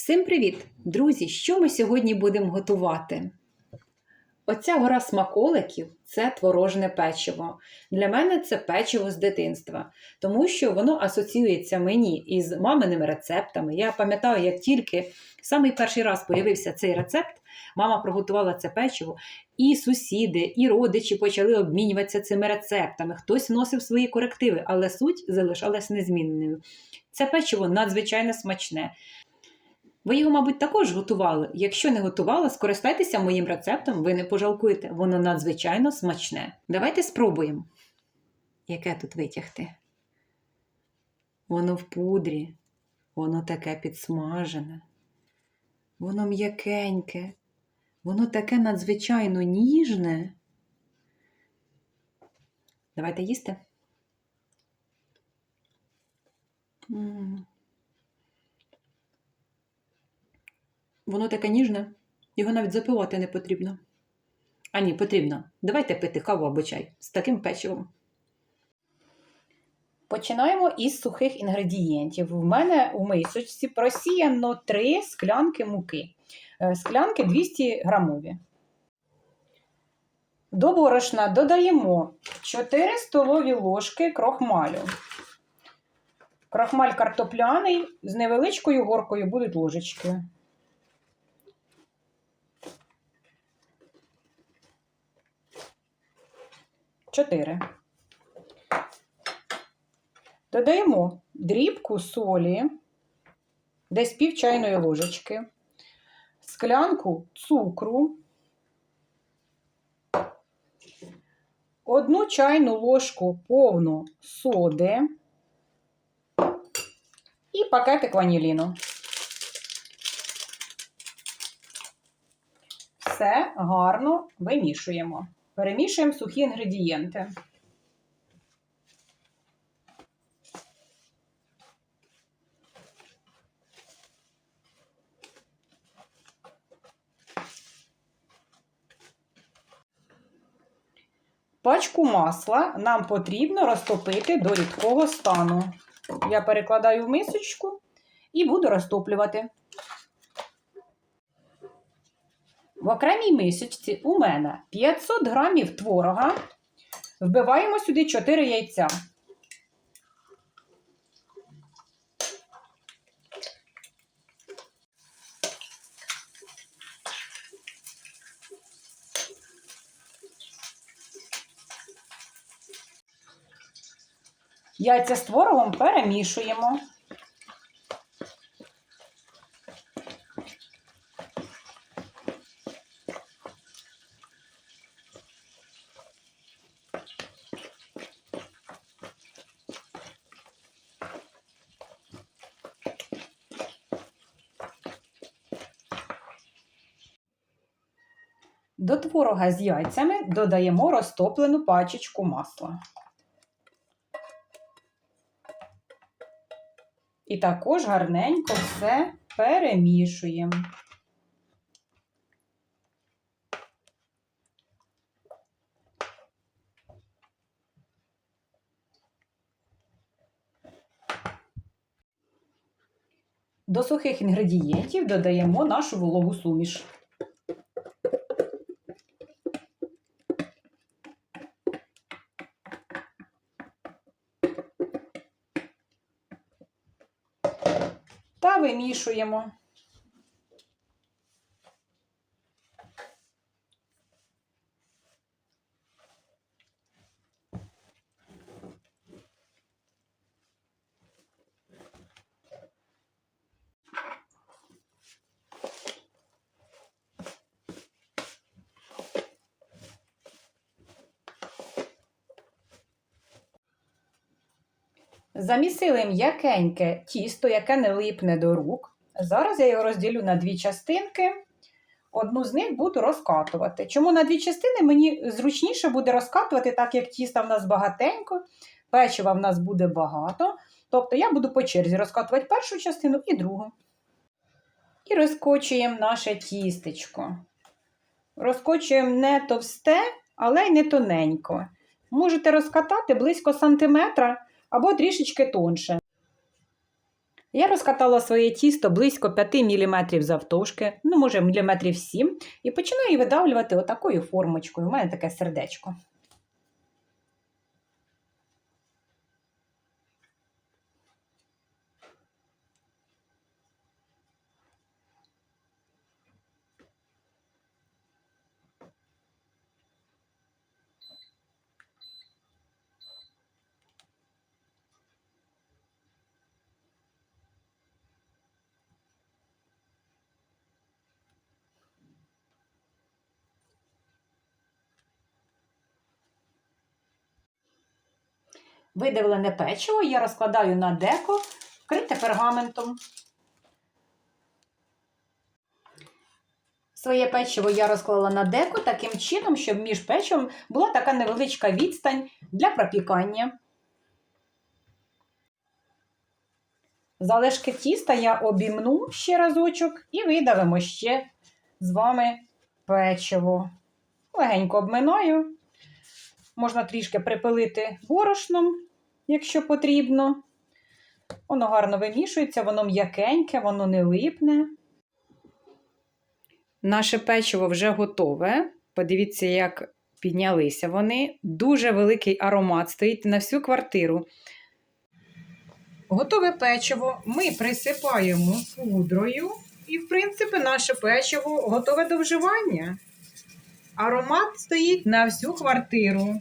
Всім привіт! Друзі! Що ми сьогодні будемо готувати? Оця гора смаколиків це творожне печиво. Для мене це печиво з дитинства, тому що воно асоціюється мені із маминими рецептами. Я пам'ятаю, як тільки самий перший раз появився цей рецепт, мама приготувала це печиво, і сусіди, і родичі почали обмінюватися цими рецептами. Хтось вносив свої корективи, але суть залишалась незмінною. Це печиво надзвичайно смачне. Ви його, мабуть, також готували. Якщо не готували, скористайтеся моїм рецептом, ви не пожалкуєте. Воно надзвичайно смачне. Давайте спробуємо. Яке тут витягти? Воно в пудрі, воно таке підсмажене, воно м'якеньке, воно таке надзвичайно ніжне. Давайте їсти. М. Воно таке ніжне, його навіть запивати не потрібно. А ні, потрібно. Давайте пити каву або чай з таким печивом. Починаємо із сухих інгредієнтів. У мене у мисочці просіяно 3 склянки муки. Е, Склянки 200 грамові. До борошна додаємо 4 столові ложки крохмалю. Крохмаль картопляний з невеличкою горкою будуть ложечки. Чотири. Додаємо дрібку солі, десь пів чайної ложечки, склянку цукру, одну чайну ложку повну соди і пакетик ваніліну. Все гарно вимішуємо. Перемішуємо сухі інгредієнти. Пачку масла нам потрібно розтопити до рідкого стану. Я перекладаю в мисочку і буду розтоплювати. В окремій мисочці у мене 500 грамів творога. Вбиваємо сюди 4 яйця. Яйця з творогом перемішуємо. До творога з яйцями додаємо розтоплену пачечку масла. І також гарненько все перемішуємо. До сухих інгредієнтів додаємо нашу вологу суміш. Та вимішуємо. Замісили м'якеньке тісто, яке не липне до рук. Зараз я його розділю на дві частинки. Одну з них буду розкатувати. Чому на дві частини? Мені зручніше буде розкатувати, так як тіста в нас багатенько, печива в нас буде багато. Тобто я буду по черзі розкатувати першу частину і другу. І розкочуємо наше тістечко. Розкочуємо не товсте, але й не тоненько. Можете розкатати близько сантиметра або трішечки тонше. Я розкатала своє тісто близько 5 мм завтовшки, ну, може, міліметрів 7, і починаю видавлювати отакою формочкою. У мене таке сердечко. Видавлене печиво я розкладаю на деко, вкрите пергаментом. Своє печиво я розклала на деко таким чином, щоб між печивом була така невеличка відстань для пропікання. Залишки тіста я обімну ще разочок і видавимо ще з вами печиво. Легенько обминаю. Можна трішки припилити борошном, якщо потрібно. Воно гарно вимішується, воно м'якеньке, воно не липне. Наше печиво вже готове. Подивіться, як піднялися вони. Дуже великий аромат стоїть на всю квартиру. Готове печиво ми присипаємо пудрою, і, в принципі, наше печиво готове до вживання. Аромат стоїть на всю квартиру.